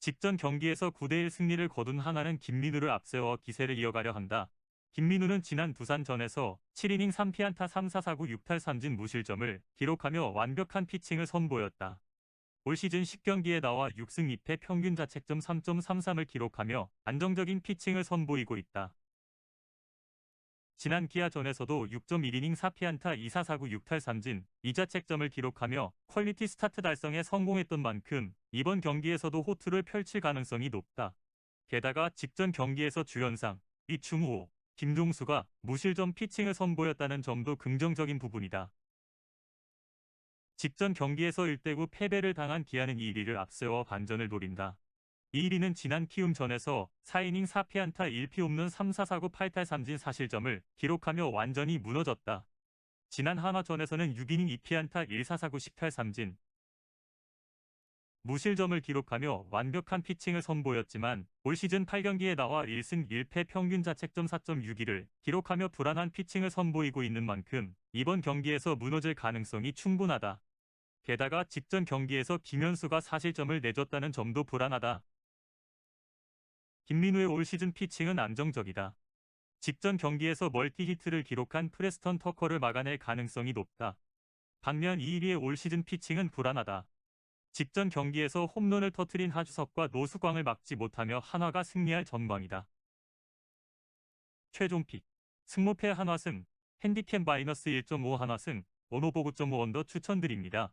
직전 경기에서 9대1 승리를 거둔 하나는 김민우를 앞세워 기세를 이어가려 한다. 김민우는 지난 두산전에서 7이닝 3피안타 3사사구 6탈 3진 무실점을 기록하며 완벽한 피칭을 선보였다. 올 시즌 10경기에 나와 6승 2패 평균 자책점 3.33을 기록하며 안정적인 피칭을 선보이고 있다. 지난 기아전에서도 6.1이닝 4피안타 2사사구 6탈 3진 2자책점을 기록하며 퀄리티 스타트 달성에 성공했던 만큼 이번 경기에서도 호투를 펼칠 가능성이 높다. 게다가 직전 경기에서 주연상 이충호, 김종수가 무실점 피칭을 선보였다는 점도 긍정적인 부분이다. 직전 경기에서 1대9 패배를 당한 기아는 2위를 앞세워 반전을 노린다. 2위는 지난 키움전에서 4이닝 4피안타 1피 없는 3사사구 8탈 3진 사실점을 기록하며 완전히 무너졌다. 지난 한화전에서는 6이닝 2피안타 1사사구 10탈 3진 무실점을 기록하며 완벽한 피칭을 선보였지만 올 시즌 8경기에 나와 1승 1패 평균 자책점 4.61을 기록하며 불안한 피칭을 선보이고 있는 만큼 이번 경기에서 무너질 가능성이 충분하다. 게다가 직전 경기에서 김현수가 사실점을 내줬다는 점도 불안하다. 김민우의 올 시즌 피칭은 안정적이다. 직전 경기에서 멀티 히트를 기록한 프레스턴 터커를 막아낼 가능성이 높다. 반면 이일위의 올 시즌 피칭은 불안하다. 직전 경기에서 홈런을 터트린 하주석과 노수광을 막지 못하며 한화가 승리할 전망이다. 최종 픽 승모패 한화승 핸디캡 마이너스 1.5 한화승 오노보 9.5 언더 추천드립니다.